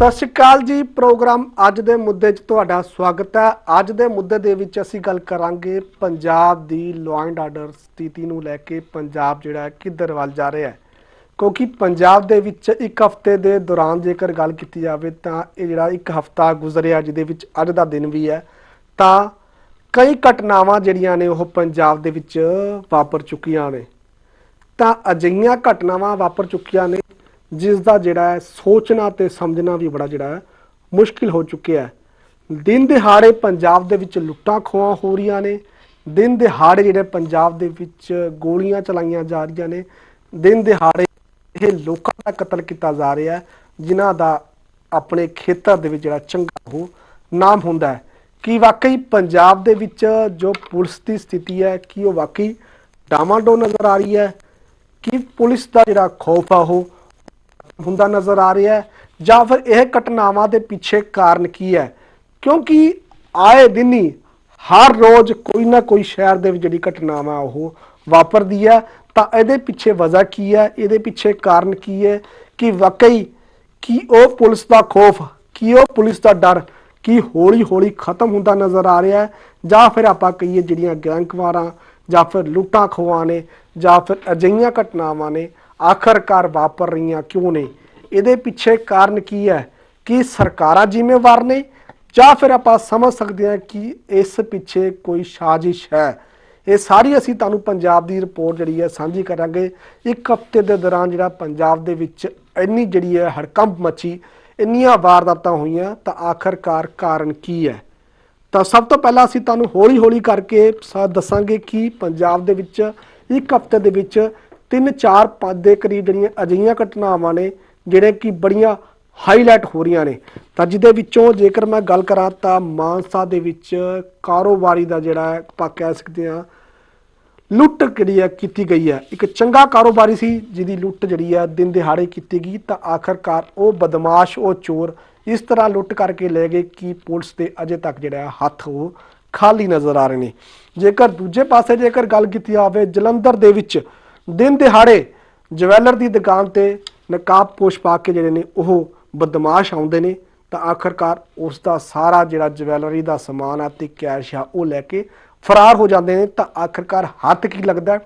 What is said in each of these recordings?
ਸਤਿ ਸ਼੍ਰੀ ਅਕਾਲ ਜੀ, ਪ੍ਰੋਗਰਾਮ ਅੱਜ ਦੇ ਮੁੱਦੇ 'ਚ ਤੁਹਾਡਾ ਸਵਾਗਤ ਹੈ। ਅੱਜ ਦੇ ਮੁੱਦੇ ਦੇ ਵਿੱਚ ਅਸੀਂ ਗੱਲ ਕਰਾਂਗੇ ਪੰਜਾਬ ਦੀ ਲਾਅ ਐਂਡ ਆਰਡਰ ਸਥਿਤੀ ਨੂੰ ਲੈ ਕੇ, ਪੰਜਾਬ ਜਿਹੜਾ ਕਿੱਧਰ ਵੱਲ ਜਾ ਰਿਹਾ ਹੈ। ਕਿਉਂਕਿ ਪੰਜਾਬ ਦੇ ਵਿੱਚ ਇੱਕ ਹਫ਼ਤੇ ਦੇ ਦੌਰਾਨ ਜੇਕਰ ਗੱਲ ਕੀਤੀ ਜਾਵੇ ਤਾਂ ਇਹ ਜਿਹੜਾ ਇੱਕ ਹਫ਼ਤਾ ਗੁਜ਼ਰਿਆ ਜਿਹਦੇ ਵਿੱਚ ਅੱਜ ਦਾ ਦਿਨ ਵੀ ਹੈ, ਤਾਂ ਕਈ ਘਟਨਾਵਾਂ ਜਿਹੜੀਆਂ ਨੇ ਉਹ ਪੰਜਾਬ ਦੇ ਵਿੱਚ ਵਾਪਰ ਚੁੱਕੀਆਂ ਨੇ। ਤਾਂ ਅਜਿਹੀਆਂ ਘਟਨਾਵਾਂ ਵਾਪਰ ਚੁੱਕੀਆਂ ਨੇ ਜਿਸ ਦਾ ਜਿਹੜਾ ਹੈ, ਸੋਚਣਾ ਤੇ ਸਮਝਣਾ ਵੀ ਬੜਾ ਜਿਹੜਾ ਹੈ, ਮੁਸ਼ਕਿਲ ਹੋ ਚੁੱਕਿਆ ਹੈ। ਦਿਨ ਦਿਹਾੜੇ ਪੰਜਾਬ ਦੇ ਵਿੱਚ ਲੁੱਟਾਂ ਖੋਹਾਂ ਹੋ ਰਹੀਆਂ ਨੇ। ਦਿਨ ਦਿਹਾੜੇ ਜਿਹੜੇ ਪੰਜਾਬ ਦੇ ਵਿੱਚ ਗੋਲੀਆਂ ਚਲਾਈਆਂ ਜਾ ਰਹੀਆਂ ਨੇ। ਦਿਨ ਦਿਹਾੜੇ ਇਹ ਲੋਕਾਂ ਦਾ ਕਤਲ ਕੀਤਾ ਜਾ ਰਿਹਾ ਹੈ, ਜਿਨ੍ਹਾਂ ਦਾ ਆਪਣੇ ਖੇਤਰ ਦੇ ਵਿੱਚ ਜਿਹੜਾ ਚੰਗਾ ਉਹ ਨਾਮ ਹੁੰਦਾ ਹੈ। ਕੀ ਵਾਕਈ ਪੰਜਾਬ ਦੇ ਵਿੱਚ ਜੋ ਪੁਲਿਸ ਦੀ ਸਥਿਤੀ ਹੈ, ਕੀ ਉਹ ਵਾਕਈ ਡਾਮਾਡੋ ਨਜ਼ਰ ਆ ਰਹੀ ਹੈ? ਕਿ ਪੁਲਿਸ ਦਾ ਜਿਹੜਾ ਖੌਫ ਆ ਉਹ ਹੁੰਦਾ ਨਜ਼ਰ ਆ ਰਿਹਾ ਹੈ, ਜਾਂ ਫਿਰ ਇਹ ਘਟਨਾਵਾਂ ਦੇ ਪਿੱਛੇ ਕਾਰਨ ਕੀ ਹੈ? ਕਿਉਂਕਿ ਆਏ ਦਿਨ ਹੀ ਹਰ ਰੋਜ਼ ਕੋਈ ਨਾ ਕੋਈ ਸ਼ਹਿਰ ਦੇ ਵਿੱਚ ਜਿਹੜੀ ਘਟਨਾਵਾਂ ਉਹ ਵਾਪਰਦੀ ਹੈ। ਤਾਂ ਇਹਦੇ ਪਿੱਛੇ ਵਜ੍ਹਾ ਕੀ ਹੈ? ਇਹਦੇ ਪਿੱਛੇ ਕਾਰਨ ਕੀ ਹੈ? ਕਿ ਵਾਕਈ ਕੀ ਉਹ ਪੁਲਿਸ ਦਾ ਖੌਫ, ਕੀ ਉਹ ਪੁਲਿਸ ਦਾ ਡਰ, ਕੀ ਹੌਲੀ ਹੌਲੀ ਖਤਮ ਹੁੰਦਾ ਨਜ਼ਰ ਆ ਰਿਹਾ ਹੈ? ਜਾਂ ਫਿਰ ਆਪਾਂ ਕਹੀਏ ਜਿਹੜੀਆਂ ਗੈਂਗਵਾਰਾਂ, ਜਾਂ ਫਿਰ ਲੁੱਟਾਂ ਖੋਹਾਂ ਨੇ, ਜਾਂ ਫਿਰ ਅਜਿਹੀਆਂ ਘਟਨਾਵਾਂ ਨੇ ਆਖਰਕਾਰ ਵਾਪਰ ਰਹੀਆਂ ਕਿਉਂ ਨੇ? ਇਹਦੇ ਪਿੱਛੇ ਕਾਰਨ ਕੀ ਹੈ? ਕਿ ਸਰਕਾਰਾਂ ਜ਼ਿੰਮੇਵਾਰ ਨੇ? ਜਾਂ ਫਿਰ ਆਪਾਂ ਸਮਝ ਸਕਦੇ ਹਾਂ ਕਿ ਇਸ ਪਿੱਛੇ ਕੋਈ ਸਾਜ਼ਿਸ਼ ਹੈ? ਇਹ ਸਾਰੀ ਅਸੀਂ ਤੁਹਾਨੂੰ ਪੰਜਾਬ ਦੀ ਰਿਪੋਰਟ ਜਿਹੜੀ ਹੈ ਸਾਂਝੀ ਕਰਾਂਗੇ। ਇੱਕ ਹਫ਼ਤੇ ਦੇ ਦੌਰਾਨ ਜਿਹੜਾ ਪੰਜਾਬ ਦੇ ਵਿੱਚ ਇੰਨੀ ਜਿਹੜੀ ਹੈ ਹੜਕੰਪ ਮਚੀ, ਇੰਨੀਆਂ ਵਾਰਦਾਤਾਂ ਹੋਈਆਂ, ਤਾਂ ਆਖਰਕਾਰ ਕਾਰਨ ਕੀ ਹੈ? ਤਾਂ ਸਭ ਤੋਂ ਪਹਿਲਾਂ ਅਸੀਂ ਤੁਹਾਨੂੰ ਹੌਲੀ-ਹੌਲੀ ਕਰਕੇ ਸਾ, ਦੱਸਾਂਗੇ ਕਿ ਪੰਜਾਬ ਦੇ ਵਿੱਚ ਇੱਕ ਹਫ਼ਤੇ ਦੇ ਵਿੱਚ 3-4 5 ਦੇ ਕਰੀਬ ਜਿਹੜੀਆਂ ਅਜਿਹੀਆਂ ਘਟਨਾਵਾਂ ਨੇ, ਜਿਹੜੇ ਕਿ ਬੜੀਆਂ ਹਾਈਲਾਈਟ ਹੋ ਰਹੀਆਂ ਨੇ। ਤਾਂ ਜਿਹਦੇ ਵਿੱਚੋਂ ਜੇਕਰ ਮੈਂ ਗੱਲ ਕਰਾਂ ਤਾਂ ਮਾਨਸਾ ਦੇ ਵਿੱਚ ਕਾਰੋਬਾਰੀ ਦਾ ਜਿਹੜਾ ਆਪਾਂ ਕਹਿ ਸਕਦੇ ਹਾਂ, ਲੁੱਟ ਜਿਹੜੀ ਹੈ ਕੀਤੀ ਗਈ ਹੈ। ਇੱਕ ਚੰਗਾ ਕਾਰੋਬਾਰੀ ਸੀ, ਜਿਹਦੀ ਲੁੱਟ ਜਿਹੜੀ ਹੈ ਦਿਨ ਦਿਹਾੜੇ ਕੀਤੀ ਗਈ, ਤਾਂ ਆਖਰਕਾਰ ਉਹ ਬਦਮਾਸ਼, ਉਹ ਚੋਰ ਇਸ ਤਰ੍ਹਾਂ ਲੁੱਟ ਕਰਕੇ ਲੈ ਗਏ ਕਿ ਪੁਲਿਸ ਦੇ ਅਜੇ ਤੱਕ ਜਿਹੜਾ ਹੱਥ ਉਹ ਖਾਲੀ ਨਜ਼ਰ ਆ ਰਹੇ ਨੇ। ਜੇਕਰ ਦੂਜੇ ਪਾਸੇ ਜੇਕਰ ਗੱਲ ਕੀਤੀ ਜਾਵੇ, ਜਲੰਧਰ ਦੇ ਵਿੱਚ ਦਿਨ ਦਿਹਾੜੇ ਜਵੈਲਰ ਦੀ ਦੁਕਾਨ ਤੇ ਨਕਾਬ ਪੋਸ਼ ਪਾ ਕੇ ਜਿਹੜੇ ਨੇ ਉਹ ਬਦਮਾਸ਼ ਆਉਂਦੇ ਨੇ, ਤਾਂ ਆਖਰਕਾਰ ਉਸ ਦਾ ਸਾਰਾ ਜਿਹੜਾ ਜਵੈਲਰੀ ਦਾ ਸਮਾਨ ਆ ਤੇ ਕੈਸ਼ ਆ, ਉਹ ਲੈ ਕੇ ਫਰਾਰ ਹੋ ਜਾਂਦੇ ਨੇ, ਤਾਂ ਆਖਰਕਾਰ ਹੱਥ ਕੀ ਲੱਗਦਾ ਹੈ?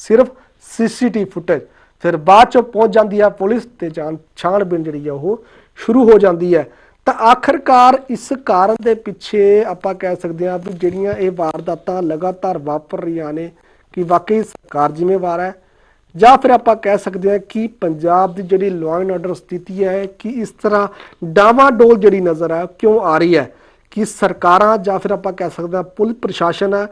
ਸਿਰਫ ਸੀਸੀਟੀਵੀ ਫੁਟੇਜ ਫਿਰ ਬਾਅਦ ਚ ਪਹੁੰਚ ਜਾਂਦੀ ਆ ਪੁਲਿਸ ਤੇ ਜਾਣ ਛਾਣਬੀਣ ਜਿਹੜੀ ਆ ਉਹ ਸ਼ੁਰੂ ਹੋ ਜਾਂਦੀ ਹੈ ਤਾਂ ਆਖਰਕਾਰ ਇਸ ਕਾਰਨ ਦੇ ਪਿੱਛੇ ਆਪਾਂ ਕਹਿ ਸਕਦੇ ਹਾਂ ਵੀ ਜਿਹੜੀਆਂ ਇਹ ਵਾਰਦਾਤਾਂ ਲਗਾਤਾਰ ਵਾਪਰ ਰਹੀਆਂ ਨੇ, ਕਿ ਵਾਕਈ ਸਰਕਾਰ ਜ਼ਿੰਮੇਵਾਰ ਹੈ ਜਾਂ ਫਿਰ ਆਪਾਂ ਕਹਿ ਸਕਦੇ ਹਾਂ ਕਿ ਪੰਜਾਬ ਦੀ ਜਿਹੜੀ ਲਾਅ ਐਂਡ ਆਰਡਰ ਸਥਿਤੀ ਹੈ ਕਿ ਇਸ ਤਰ੍ਹਾਂ ਡਾਵਾਡੋਲ ਜਿਹੜੀ ਨਜ਼ਰ ਆ, ਕਿਉਂ ਆ ਰਹੀ ਹੈ? ਕਿ ਸਰਕਾਰਾਂ ਜਾਂ ਫਿਰ ਆਪਾਂ ਕਹਿ ਸਕਦੇ ਹਾਂ ਪੁਲਿਸ ਪ੍ਰਸ਼ਾਸਨ ਹੈ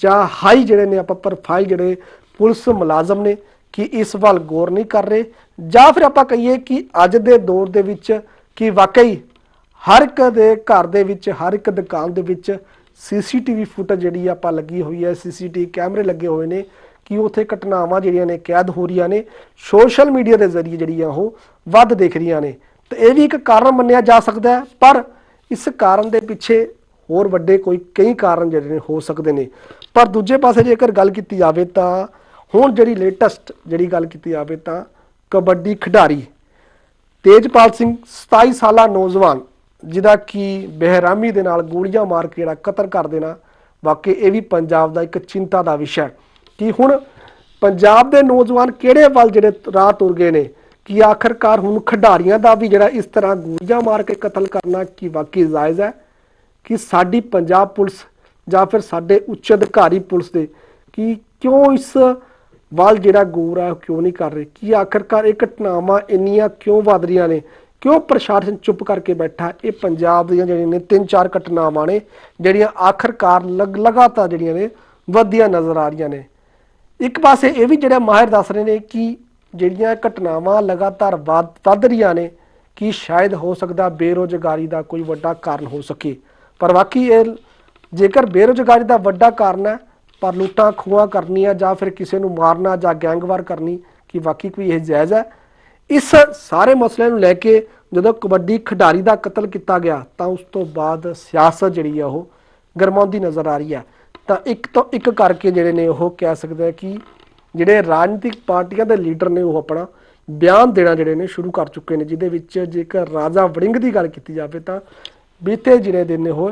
ਜਾਂ ਹਾਈ ਜਿਹੜੇ ਨੇ ਆਪਾਂ ਪ੍ਰੋਫਾਈਲ ਜਿਹੜੇ ਪੁਲਿਸ ਮੁਲਾਜ਼ਮ ਨੇ ਕਿ ਇਸ ਵੱਲ ਗੌਰ ਨਹੀਂ ਕਰ ਰਹੇ? ਜਾਂ ਫਿਰ ਆਪਾਂ ਕਹੀਏ ਕਿ ਅੱਜ ਦੇ ਦੌਰ ਦੇ ਵਿੱਚ ਕਿ ਵਾਕਈ ਹਰ ਇੱਕ ਦੇ ਘਰ ਦੇ ਵਿੱਚ, ਹਰ ਇੱਕ ਦੁਕਾਨ ਦੇ ਵਿੱਚ ਸੀਸੀਟੀਵੀ ਫੁਟੇਜ ਜਿਹੜੀ ਆਪਾਂ ਲੱਗੀ ਹੋਈ ਹੈ ਸੀਸੀਟੀਵੀ ਕੈਮਰੇ ਲੱਗੇ ਹੋਏ ਨੇ ਕਿ ਉੱਥੇ ਘਟਨਾਵਾਂ ਜਿਹੜੀਆਂ ਨੇ ਕੈਦ ਹੋ ਰਹੀਆਂ ਨੇ, ਸੋਸ਼ਲ ਮੀਡੀਆ ਦੇ ਜ਼ਰੀਏ ਜਿਹੜੀਆਂ ਉਹ ਵੱਧ ਦਿਖ ਰਹੀਆਂ ਨੇ। ਤੇ ਇਹ ਵੀ ਇੱਕ ਕਾਰਨ ਮੰਨਿਆ ਜਾ ਸਕਦਾ ਹੈ, ਪਰ ਇਸ ਕਾਰਨ ਦੇ ਪਿੱਛੇ ਹੋਰ ਵੱਡੇ ਕੋਈ ਕਈ ਕਾਰਨ ਜਿਹੜੇ ਨੇ ਹੋ ਸਕਦੇ ਨੇ। ਪਰ ਦੂਜੇ ਪਾਸੇ ਜੇਕਰ ਗੱਲ ਕੀਤੀ ਜਾਵੇ ਤਾਂ ਹੁਣ ਜਿਹੜੀ ਲੇਟੈਸਟ ਜਿਹੜੀ ਗੱਲ ਕੀਤੀ ਜਾਵੇ ਤਾਂ ਕਬੱਡੀ ਖਿਡਾਰੀ ਤੇਜਪਾਲ ਸਿੰਘ 27 ਸਾਲਾ ਨੌਜਵਾਨ, ਜਿਹਦਾ ਕਿ ਬਹਿਰਾਮੀ ਦੇ ਨਾਲ ਗੋਲੀਆਂ ਮਾਰ ਕੇ ਜਿਹੜਾ ਕਤਲ ਕਰ ਦੇਣਾ, ਵਾਕਈ ਇਹ ਵੀ ਪੰਜਾਬ ਦਾ ਇੱਕ ਚਿੰਤਾ ਦਾ ਵਿਸ਼ਾ ਹੈ। ਕਿ ਹੁਣ ਪੰਜਾਬ ਦੇ ਨੌਜਵਾਨ ਕਿਹੜੇ ਵੱਲ ਜਿਹੜੇ ਰਾਹ ਤੁਰ ਗਏ ਨੇ? ਕਿ ਆਖਰਕਾਰ ਹੁਣ ਖਿਡਾਰੀਆਂ ਦਾ ਵੀ ਜਿਹੜਾ ਇਸ ਤਰ੍ਹਾਂ ਗੋਲੀਆਂ ਮਾਰ ਕੇ ਕਤਲ ਕਰਨਾ ਕੀ ਵਾਕਈ ਜਾਇਜ਼ ਹੈ? ਕਿ ਸਾਡੀ ਪੰਜਾਬ ਪੁਲਿਸ ਜਾਂ ਫਿਰ ਸਾਡੇ ਉੱਚ ਅਧਿਕਾਰੀ ਪੁਲਿਸ ਦੇ ਕਿ ਕਿਉਂ ਇਸ ਵੱਲ ਜਿਹੜਾ ਗੌਰ ਹੈ ਉਹ ਕਿਉਂ ਨਹੀਂ ਕਰ ਰਹੇ? ਕਿ ਆਖਰਕਾਰ ਇਹ ਘਟਨਾਵਾਂ ਇੰਨੀਆਂ ਕਿਉਂ ਵੱਧ ਰਹੀਆਂ ਨੇ? ਕਿਉਂ ਪ੍ਰਸ਼ਾਸਨ ਚੁੱਪ ਕਰਕੇ ਬੈਠਾ? ਇਹ ਪੰਜਾਬ ਦੀਆਂ ਜਿਹੜੀਆਂ ਨੇ ਤਿੰਨ ਚਾਰ ਘਟਨਾਵਾਂ ਨੇ ਜਿਹੜੀਆਂ ਆਖਰਕਾਰ ਲਗ- ਲਗਾਤਾਰ ਜਿਹੜੀਆਂ ਨੇ ਵੱਧਦੀਆਂ ਨਜ਼ਰ ਆ ਰਹੀਆਂ ਨੇ। ਇੱਕ ਪਾਸੇ ਇਹ ਵੀ ਜਿਹੜੇ ਮਾਹਿਰ ਦੱਸ ਰਹੇ ਨੇ ਕਿ ਜਿਹੜੀਆਂ ਘਟਨਾਵਾਂ ਲਗਾਤਾਰ ਵੱਧ ਵੱਧ ਰਹੀਆਂ ਨੇ, ਕਿ ਸ਼ਾਇਦ ਹੋ ਸਕਦਾ ਬੇਰੋਜ਼ਗਾਰੀ ਦਾ ਕੋਈ ਵੱਡਾ ਕਾਰਨ ਹੋ ਸਕੇ। ਪਰ ਵਾਕਈ ਇਹ ਜੇਕਰ ਬੇਰੋਜ਼ਗਾਰੀ ਦਾ ਵੱਡਾ ਕਾਰਨ ਹੈ, ਪਰ ਲੁੱਟਾਂ ਖੋਹਾਂ ਕਰਨੀਆਂ ਜਾਂ ਫਿਰ ਕਿਸੇ ਨੂੰ ਮਾਰਨਾ ਜਾਂ ਗੈਂਗਵਾਰ ਕਰਨੀ, ਕਿ ਵਾਕਈ ਕੋਈ ਇਹ ਜਾਇਜ਼ ਹੈ? ਇਸ ਸਾਰੇ ਮਸਲੇ ਨੂੰ ਲੈ ਕੇ ਜਦੋਂ ਕਬੱਡੀ ਖਿਡਾਰੀ ਦਾ ਕਤਲ ਕੀਤਾ ਗਿਆ, ਤਾਂ ਉਸ ਤੋਂ ਬਾਅਦ ਸਿਆਸਤ ਜਿਹੜੀ ਆ ਉਹ ਗਰਮਾਉਂਦੀ ਨਜ਼ਰ ਆ ਰਹੀ ਹੈ। ਤਾਂ ਇੱਕ ਤੋਂ ਇੱਕ ਕਰਕੇ ਜਿਹੜੇ ਨੇ ਉਹ ਕਹਿ ਸਕਦੇ ਆ ਕਿ ਜਿਹੜੇ ਰਾਜਨੀਤਿਕ ਪਾਰਟੀਆਂ ਦੇ ਲੀਡਰ ਨੇ ਉਹ ਆਪਣਾ ਬਿਆਨ ਦੇਣਾ ਜਿਹੜੇ ਨੇ ਸ਼ੁਰੂ ਕਰ ਚੁੱਕੇ ਨੇ, ਜਿਹਦੇ ਵਿੱਚ ਜੇਕਰ ਰਾਜਾ ਵੜਿੰਗ ਦੀ ਗੱਲ ਕੀਤੀ ਜਾਵੇ ਤਾਂ ਬੀਤੇ ਜਿਹੜੇ ਦਿਨ ਨੇ ਉਹ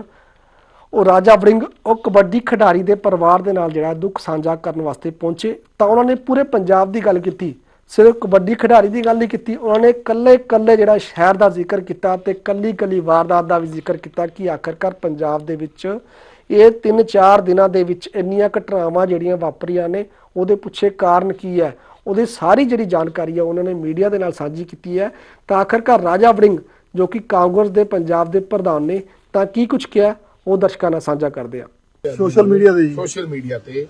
ਉਹ ਰਾਜਾ ਵੜਿੰਗ ਉਹ ਕਬੱਡੀ ਖਿਡਾਰੀ ਦੇ ਪਰਿਵਾਰ ਦੇ ਨਾਲ ਜਿਹੜਾ ਦੁੱਖ ਸਾਂਝਾ ਕਰਨ ਵਾਸਤੇ ਪਹੁੰਚੇ। ਤਾਂ ਉਹਨਾਂ ਨੇ ਪੂਰੇ ਪੰਜਾਬ ਦੀ ਗੱਲ ਕੀਤੀ। ਸਿਰਫ ਕਬੱਡੀ ਖਿਡਾਰੀ ਦੀ ਗੱਲ ਨਹੀਂ ਕੀਤੀ, ਉਹਨਾਂ ਨੇ ਕੱਲੇ ਕੱਲੇ ਜਿਹੜਾ ਸ਼ਹਿਰ ਦਾ ਜ਼ਿਕਰ ਕੀਤਾ ਤੇ ਕੱਲੀ ਕੱਲੀ ਵਾਰਦਾਤ ਦਾ ਵੀ ਜ਼ਿਕਰ ਕੀਤਾ ਕਿ ਆਖਰਕਾਰ ਪੰਜਾਬ ਦੇ ਵਿੱਚ ਇਹ 3-4 ਦਿਨਾਂ ਦੇ ਵਿੱਚ ਇੰਨੀਆਂ ਘਟਨਾਵਾਂ ਜਿਹੜੀਆਂ ਵਾਪਰੀਆਂ ਨੇ ਉਹਦੇ ਪਿੱਛੇ ਕਾਰਨ ਕੀ ਹੈ? ਉਹਦੀ ਸਾਰੀ ਜਿਹੜੀ ਜਾਣਕਾਰੀ ਹੈ ਉਹਨਾਂ ਨੇ ਮੀਡੀਆ ਦੇ ਨਾਲ ਸਾਂਝੀ ਕੀਤੀ ਹੈ। ਤਾਂ ਆਖਰਕਾਰ ਰਾਜਾ ਵੜਿੰਗ ਜੋ ਕਿ ਕਾਂਗਰਸ ਦੇ ਪੰਜਾਬ ਦੇ ਪ੍ਰਧਾਨ ਨੇ ਤਾਂ ਕੀ ਕੁਝ ਕਿਹਾ? ਉਹ ਦਰਸ਼ਕਾਂ ਨਾਲ ਸਾਂਝਾ ਕਰਦੇ ਆ ਸੋਸ਼ਲ ਮੀਡੀਆ ਤੇ ਜੀ। ਸੋਸ਼ਲ ਮੀਡੀਆ ਤੇ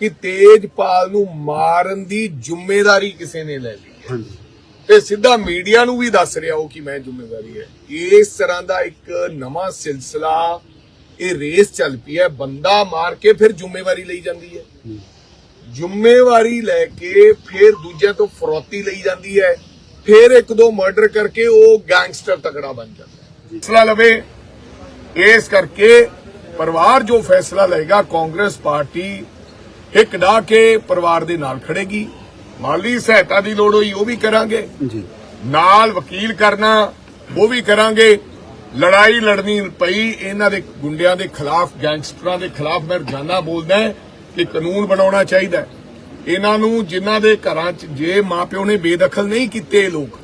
ਕਿ ਤੇਜਪਾਲ ਨੂੰ ਮਾਰਨ ਦੀ ਜ਼ਿੰਮੇਵਾਰੀ ਕਿਸੇ ਨੇ ਲੈ ਲਈ ਹੈ। ਤੇ ਸਿੱਧਾ ਮੀਡੀਆ ਨੂੰ ਵੀ ਦੱਸ ਰਿਹਾ ਉਹ ਕਿ ਮੈਂ ਜ਼ਿੰਮੇਵਾਰੀ ਹੈ। ਇਸ ਤਰ੍ਹਾਂ ਦਾ ਇੱਕ ਨਵਾਂ ਸਿਲਸਿਲਾ ਇਹ ਰੇਸ ਚੱਲ ਪਈ ਹੈ ਬੰਦਾ ਮਾਰ ਕੇ ਫਿਰ ਜ਼ਿੰਮੇਵਾਰੀ ਲਈ ਜਾਂਦੀ ਹੈ। ਜ਼ਿੰਮੇਵਾਰੀ ਲੈ ਕੇ ਫਿਰ ਦੂਜਿਆਂ ਤੋਂ ਫਰੋਤੀ ਲਈ ਜਾਂਦੀ ਹੈ। ਫਿਰ ਇੱਕ ਦੋ ਮਰਡਰ ਕਰਕੇ ਉਹ ਗੈਂਗਸਟਰ ਤਕੜਾ ਬਣ ਜਾਂਦਾ ਹੈ। ਫੈਸਲਾ ਲਵੇ। ਇਸ ਕਰਕੇ ਪਰਿਵਾਰ ਜੋ ਫੈਸਲਾ ਲਏਗਾ ਕਾਂਗਰਸ ਪਾਰਟੀ ਇੱਕ ਡਾ ਕੇ ਪਰਿਵਾਰ ਦੇ ਨਾਲ ਖੜੇਗੀ। ਮਾਲੀ ਸਹਾਇਤਾ ਦੀ ਲੋੜ ਹੋਈ ਉਹ ਵੀ ਕਰਾਂਗੇ। ਜੀ। ਨਾਲ ਵਕੀਲ ਕਰਨਾ ਉਹ ਵੀ ਕਰਾਂਗੇ। ਲੜਾਈ ਲੜਨੀ ਪਈ ਇਹਨਾਂ ਦੇ ਗੁੰਡਿਆਂ ਦੇ ਖਿਲਾਫ ਗੈਂਗਸਟਰਾਂ ਦੇ ਖਿਲਾਫ ਮੈਂ ਰੋਜ਼ਾਨਾ ਬੋਲਦਾ ਕਿ ਕਾਨੂੰਨ ਬਣਾਉਣਾ ਚਾਹੀਦਾ। ਇਹਨਾਂ ਨੂੰ ਜਿਨ੍ਹਾਂ ਦੇ ਘਰਾਂ 'ਚ ਜੇ ਮਾਪਿਓ ਨੇ ਬੇਦਖਲ ਨਹੀਂ ਕੀਤੇ ਲੋਕ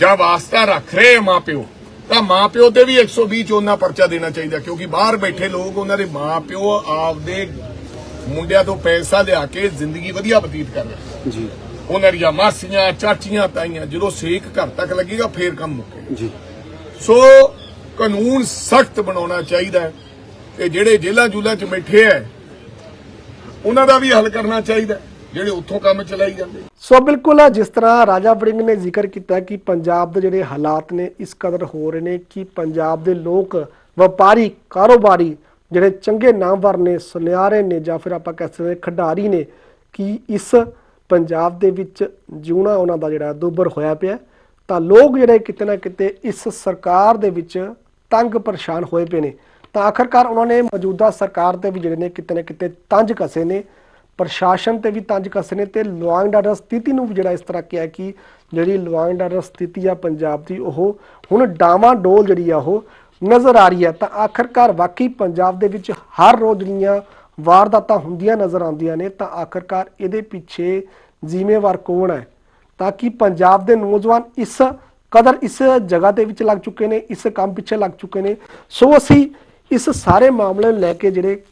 ਜਾਂ ਵਾਸਤਾ ਰੱਖ ਰਹੇ ਮਾਪਿਓ ਤਾਂ ਮਾਪਿਓ ਤੇ ਵੀ 120 ਚੋਨਾ ਪਰਚਾ ਦੇਣਾ ਚਾਹੀਦਾ ਕਿਉਂਕਿ ਬਾਹਰ ਬੈਠੇ ਲੋਕ ਉਹਨਾਂ ਦੇ ਮਾਪਿਓ ਆਪਦੇ ਮੁੰਡਿਆਂ ਤੋਂ ਪੈਸਾ ਲਿਆ ਕੇ ਜ਼ਿੰਦਗੀ ਵਧੀਆ ਬਤੀਤ ਕਰ ਰਹੇ ਜੀ। ਉਹਨਾਂ ਦੀਆਂ ਮਾਸੀਆਂ ਚਾਚੀਆਂ ਤਾਈਆਂ ਜਦੋਂ ਸੇਕ ਘਰ ਤੱਕ ਲੱਗੇਗਾ ਫੇਰ ਕੰਮ ਮੁੱਕੇ ਜੀ। ਸੋ ਕਾਨੂੰਨ ਸਖਤ ਬਣਾਉਣਾ ਚਾਹੀਦਾ ਹੈ ਤੇ ਜਿਹੜੇ ਜੇਲ੍ਹਾਂ ਜੂਲਾਂ 'ਚ ਬੈਠੇ ਐ ਉਹਨਾਂ ਦਾ ਵੀ ਹੱਲ ਕਰਨਾ ਚਾਹੀਦਾ ਜਿਹੜੇ ਉੱਥੋਂ ਕੰਮ ਚਲਾਈ ਜਾਂਦੇ ਸੋ ਬਿਲਕੁਲ ਜਿਸ ਤਰ੍ਹਾਂ ਰਾਜਾ ਵੜਿੰਗ ਨੇ ਜ਼ਿਕਰ ਕੀਤਾ ਕਿ ਪੰਜਾਬ ਦੇ ਜਿਹੜੇ ਹਾਲਾਤ ਨੇ ਇਸ ਕਦਰ ਹੋ ਰਹੇ ਨੇ ਕਿ ਪੰਜਾਬ ਦੇ ਲੋਕ ਵਪਾਰੀ, ਕਾਰੋਬਾਰੀ ਜਿਹੜੇ ਚੰਗੇ ਨਾਮਵਰ ਨੇ, ਸੁਨਿਆਰੇ ਨੇ ਜਾਂ ਫਿਰ ਆਪਾਂ ਕਹਿ ਸਕਦੇ ਖਿਡਾਰੀ ਨੇ ਕਿ ਇਸ ਪੰਜਾਬ ਦੇ ਵਿੱਚ ਜਿਉਣਾ ਉਹਨਾਂ ਦਾ ਜਿਹੜਾ ਦੁੱਬਰ ਹੋਇਆ ਪਿਆ ਤਾਂ ਲੋਕ ਜਿਹੜੇ ਕਿਤੇ ਨਾ ਕਿਤੇ ਇਸ ਸਰਕਾਰ ਦੇ ਵਿੱਚ ਤੰਗ ਪਰੇਸ਼ਾਨ ਹੋਏ ਪਏ ਨੇ। ਤਾਂ ਆਖਰਕਾਰ ਉਹਨਾਂ ਨੇ ਮੌਜੂਦਾ ਸਰਕਾਰ ਤੇ ਵੀ ਜਿਹੜੇ ਨੇ ਕਿਤੇ ਨਾ ਕਿਤੇ ਤੰਜ ਕਸੇ ਨੇ, ਪ੍ਰਸ਼ਾਸਨ ਤੇ ਵੀ ਤੰਜ ਕਸੇ ਨੇ ਤੇ ਲਾਅ ਐਂਡ ਸਥਿਤੀ ਨੂੰ ਵੀ ਜਿਹੜਾ ਇਸ ਤਰ੍ਹਾਂ ਕਿਹਾ ਕਿ ਜਿਹੜੀ ਲਾਅ ਐਂਡ ਸਥਿਤੀ ਆ ਪੰਜਾਬ ਦੀ, ਉਹ ਹੁਣ ਡਾਵਾਂ ਡੋਲ ਜਿਹੜੀ ਆ ਉਹ ਨਜ਼ਰ ਆ ਰਹੀ ਹੈ ਤਾਂ ਆਖਰਕਾਰ ਵਾਕਈ ਪੰਜਾਬ ਦੇ ਵਿੱਚ ਹਰ ਰੋਜ਼ ਜਿਹੜੀਆਂ ਵਾਰਦਾਤਾਂ ਹੁੰਦੀਆਂ ਨਜ਼ਰ ਆਉਂਦੀਆਂ ਨੇ, ਤਾਂ ਆਖਰਕਾਰ ਇਹਦੇ ਪਿੱਛੇ ਜ਼ਿੰਮੇਵਾਰ ਕੌਣ ਹੈ? ਤਾਂ ਕਿ ਪੰਜਾਬ ਦੇ ਨੌਜਵਾਨ ਇਸ ਕਦਰ ਇਸ ਜਗ੍ਹਾ ਦੇ ਵਿੱਚ ਲੱਗ ਚੁੱਕੇ ਨੇ, ਇਸ ਕੰਮ ਪਿੱਛੇ ਲੱਗ ਚੁੱਕੇ ਨੇ। ਸੋ ਅਸੀਂ ਇਸ ਸਾਰੇ ਮਾਮਲੇ ਨੂੰ ਲੈ ਕੇ ਜਿਹੜੇ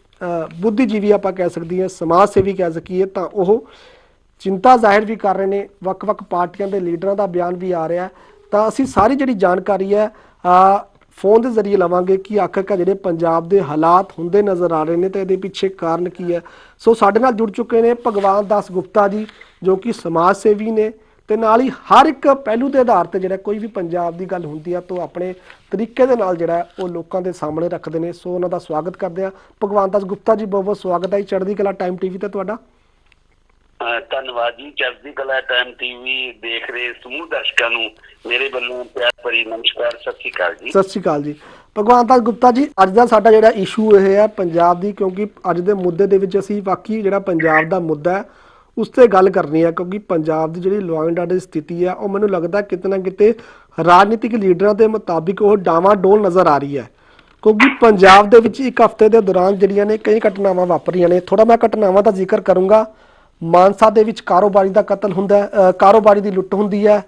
ਬੁੱਧੀਜੀਵੀ ਆਪਾਂ ਕਹਿ ਸਕਦੀ ਹਾਂ, ਸਮਾਜ ਸੇਵੀ ਕਹਿ ਸਕੀਏ, ਤਾਂ ਉਹ ਚਿੰਤਾ ਜ਼ਾਹਿਰ ਵੀ ਕਰ ਰਹੇ ਨੇ। ਵੱਖ-ਵੱਖ ਪਾਰਟੀਆਂ ਦੇ ਲੀਡਰਾਂ ਦਾ ਬਿਆਨ ਵੀ ਆ ਰਿਹਾ। ਤਾਂ ਅਸੀਂ ਸਾਰੀ ਜਿਹੜੀ ਜਾਣਕਾਰੀ ਹੈ ਫੋਨ ਦੇ ਜ਼ਰੀਏ ਲਵਾਂਗੇ ਕਿ ਆਖਰਕਾਰ ਜਿਹੜੇ ਪੰਜਾਬ ਦੇ ਹਾਲਾਤ ਹੁੰਦੇ ਨਜ਼ਰ ਆ ਰਹੇ ਨੇ ਤੇ ਇਹਦੇ ਪਿੱਛੇ ਕਾਰਨ ਕੀ ਹੈ। ਸੋ ਸਾਡੇ ਨਾਲ ਜੁੜ ਚੁੱਕੇ ਨੇ ਭਗਵਾਨ ਦਾਸ ਗੁਪਤਾ ਜੀ, ਜੋ ਕਿ ਸਮਾਜ ਸੇਵੀ ਨੇ। ਤੇ ਨਾਲ ਹੀ ਹਰ ਇੱਕ ਪਹਿਲੂ ਦੇ ਆਧਾਰ ਤੇ ਜਿਹੜਾ ਕੋਈ ਵੀ ਪੰਜਾਬ ਦੀ ਗੱਲ ਹੁੰਦੀ ਆ ਤਾਂ ਆਪਣੇ ਤਰੀਕੇ ਦੇ ਨਾਲ ਜਿਹੜਾ ਉਹ ਲੋਕਾਂ ਦੇ ਸਾਹਮਣੇ ਰੱਖਦੇ ਨੇ। ਸੋ ਉਹਨਾਂ ਦਾ ਸਵਾਗਤ ਕਰਦੇ ਆ। ਭਗਵਾਨ ਦਾਸ ਗੁਪਤਾ ਜੀ ਬਹੁਤ ਬਹੁਤ ਸਵਾਗਤ ਹੈ ਚੜ੍ਹਦੀ ਕਲਾ ਟਾਈਮ ਟੀਵੀ ਤੇ ਤੁਹਾਡਾ। ਧੰਨਵਾਦ ਜੀ। ਚੜ੍ਹਦੀ ਕਲਾ ਟਾਈਮ ਟੀਵੀ ਦੇਖ ਰਹੇ ਸਮੂਹ ਦਰਸ਼ਕਾਂ ਨੂੰ। ਮੇਰੇ ਵੱਲੋਂ ਪਿਆਰ ਭਰੀ ਨਮਸਕਾਰ। ਸਤਿ ਸ਼੍ਰੀ ਅਕਾਲ ਜੀ। ਸਤਿ ਸ਼੍ਰੀ ਅਕਾਲ ਜੀ। ਭਗਵਾਨ ਦਾਸ ਗੁਪਤਾ ਜੀ ਅੱਜ ਦਾ ਸਾਡਾ ਜਿਹੜਾ ਇਸ਼ੂ ਇਹ ਹੈ ਪੰਜਾਬ ਦੀ ਕਿਉਂਕਿ ਅੱਜ ਦੇ ਮੁੱਦੇ ਦੇ ਵਿੱਚ ਅਸੀਂ ਬਾਕੀ ਜਿਹੜਾ ਪੰਜਾਬ ਦਾ ਮੁੱਦਾ ਹੈ ਉਸ ਤੇ ਗੱਲ ਕਰਨੀ ਹੈ ਕਿਉਂਕਿ ਪੰਜਾਬ ਦੀ ਜਿਹੜੀ ਲਾਅ ਐਂਡ ਦੀ ਸਥਿਤੀ ਹੈ ਉਹ ਮੈਨੂੰ ਲੱਗਦਾ ਕਿਤੇ ਨਾ ਕਿਤੇ ਰਾਜਨੀਤਿਕ ਲੀਡਰਾਂ ਦੇ ਮੁਤਾਬਿਕ ਉਹ ਡਾਵਾਂ ਡੋਲ ਨਜ਼ਰ ਆ ਰਹੀ ਹੈ। ਕਿਉਂਕਿ ਪੰਜਾਬ ਦੇ ਵਿੱਚ ਇੱਕ ਹਫ਼ਤੇ ਦੇ ਦੌਰਾਨ ਜਿਹੜੀਆਂ ਨੇ ਕਈ ਘਟਨਾਵਾਂ ਵਾਪਰੀਆਂ ਨੇ ਥੋੜਾ ਮੈਂ ਘਟਨਾਵਾਂ ਦਾ ਜ਼ਿਕਰ ਕਰੂੰਗਾ। ਮਾਨਸਾ ਦੇ ਵਿੱਚ ਕਾਰੋਬਾਰੀ ਦਾ ਕਤਲ ਹੁੰਦਾ ਕਾਰੋਬਾਰੀ ਦੀ ਲੁੱਟ ਹੁੰਦੀ ਹੈ।